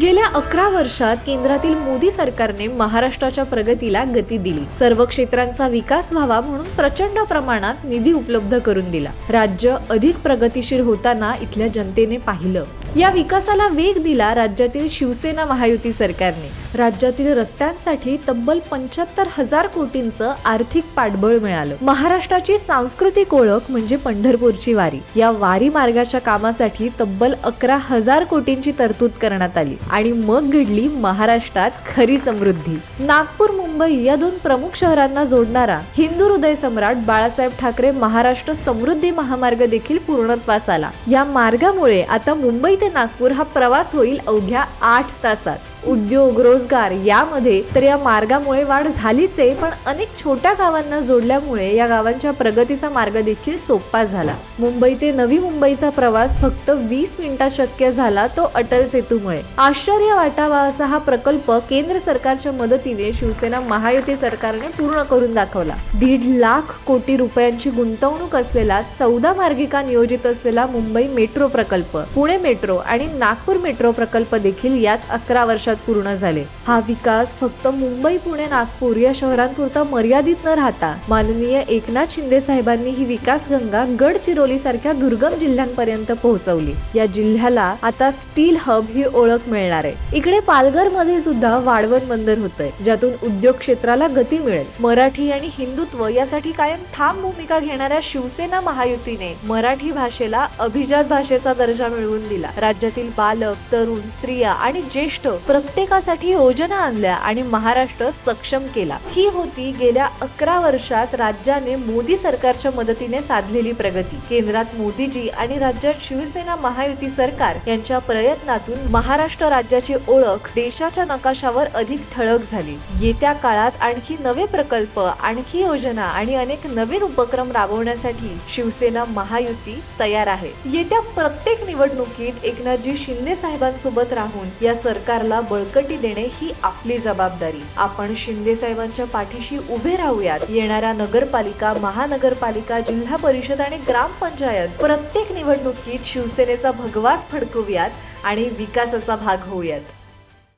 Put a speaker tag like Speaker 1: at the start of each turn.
Speaker 1: गेल्या अकरा वर्षात केंद्रातील मोदी सरकारने महाराष्ट्राच्या प्रगतीला गती दिली. सर्व क्षेत्रांचा विकास व्हावा म्हणून प्रचंड प्रमाणात निधी उपलब्ध करून दिला. राज्य अधिक प्रगतीशील होताना इथल्या जनतेने पाहिलं. या विकासाला वेग दिला राज्यातील शिवसेना महायुती सरकारने. राज्यातील रस्त्यांसाठी तब्बल पंच्याहत्तर हजार कोटींचं आर्थिक पाठबळ मिळालं. महाराष्ट्राची सांस्कृतिक ओळख म्हणजे पंढरपूरची वारी. या वारी मार्गाच्या कामासाठी तब्बल अकरा हजार कोटींची तरतूद करण्यात आली आणि मग घडली महाराष्ट्रात खरी समृद्धी. नागपूर मुंबई या दोन प्रमुख शहरांना जोडणारा हिंदू हृदय सम्राट बाळासाहेब ठाकरे महाराष्ट्र समृद्धी महामार्ग देखील पूर्णत्वास आला. या मार्गामुळे आता मुंबई ते नागपूर हा प्रवास होईल अवघ्या आठ तासात. उद्योग रोजगार यामध्ये तर या मार्गामुळे वाढ झालीच आहे पण अनेक छोट्या गावांना जोडल्यामुळे या गावांच्या प्रगतीचा मार्ग देखील सोपा झाला. मुंबई ते नवी मुंबईचा प्रवास फक्त वीस मिनिटात शक्य झाला तो अटल सेतूमुळे. आश्चर्य वाटावा असा हा प्रकल्प केंद्र सरकारच्या मदतीने शिवसेना महायुती सरकारने पूर्ण करून दाखवला. दीड लाख कोटी रुपयांची गुंतवणूक असलेला चौदा मार्गिका नियोजित असलेला मुंबई मेट्रो प्रकल्प पुणे मेट्रो आणि नागपूर मेट्रो प्रकल्प देखील याच अकरा वर्ष वर्षात पूर्ण झाले. हा विकास फक्त मुंबई पुणे नागपूर या शहरांपुरता मर्यादित न राहता माननीय एकनाथ शिंदे साहेबांनी ही विकास गंगा गडचिरोली सारख्या दुर्गम जिल्ह्यांपर्यंत पोहोचवली. या जिल्ह्याला आता स्टील हब ही ओळख मिळणार आहे. इकडे पालघरमध्ये सुद्धा वाढवण बंदर होतंय ज्यातून उद्योग क्षेत्राला गती मिळेल. मराठी आणि हिंदुत्व यासाठी कायम ठाम भूमिका घेणाऱ्या शिवसेना महायुतीने मराठी भाषेला अभिजात भाषेचा दर्जा मिळवून दिला. राज्यातील बालक तरुण स्त्रिया आणि ज्येष्ठ प्रत्येकासाठी योजना आणल्या आणि महाराष्ट्र सक्षम केला. ही होती गेल्या अकरा वर्षात राज्याने मोदी सरकारच्या मदतीने साधलेली प्रगती. केंद्रात मोदीजी आणि राज्यात शिवसेना महायुती सरकार यांच्या प्रयत्नातून महाराष्ट्र राज्याची ओळख देशाच्या नकाशावर अधिक ठळक झाली. येत्या काळात आणखी नवे प्रकल्प आणखी योजना आणि अनेक नवीन उपक्रम राबवण्यासाठी शिवसेना महायुती तयार आहे. येत्या प्रत्येक निवडणुकीत एकनाथजी शिंदे साहेबांसोबत राहून या सरकारला बळकटी देणे ही आपली जबाबदारी. आपण शिंदे साहेबांच्या पाठीशी उभे राहूयात. येणाऱ्या नगरपालिका महानगरपालिका जिल्हा परिषद आणि ग्रामपंचायत प्रत्येक निवडणुकीत शिवसेनेचा भगवाच फडकवूयात आणि विकासाचा भाग होऊयात.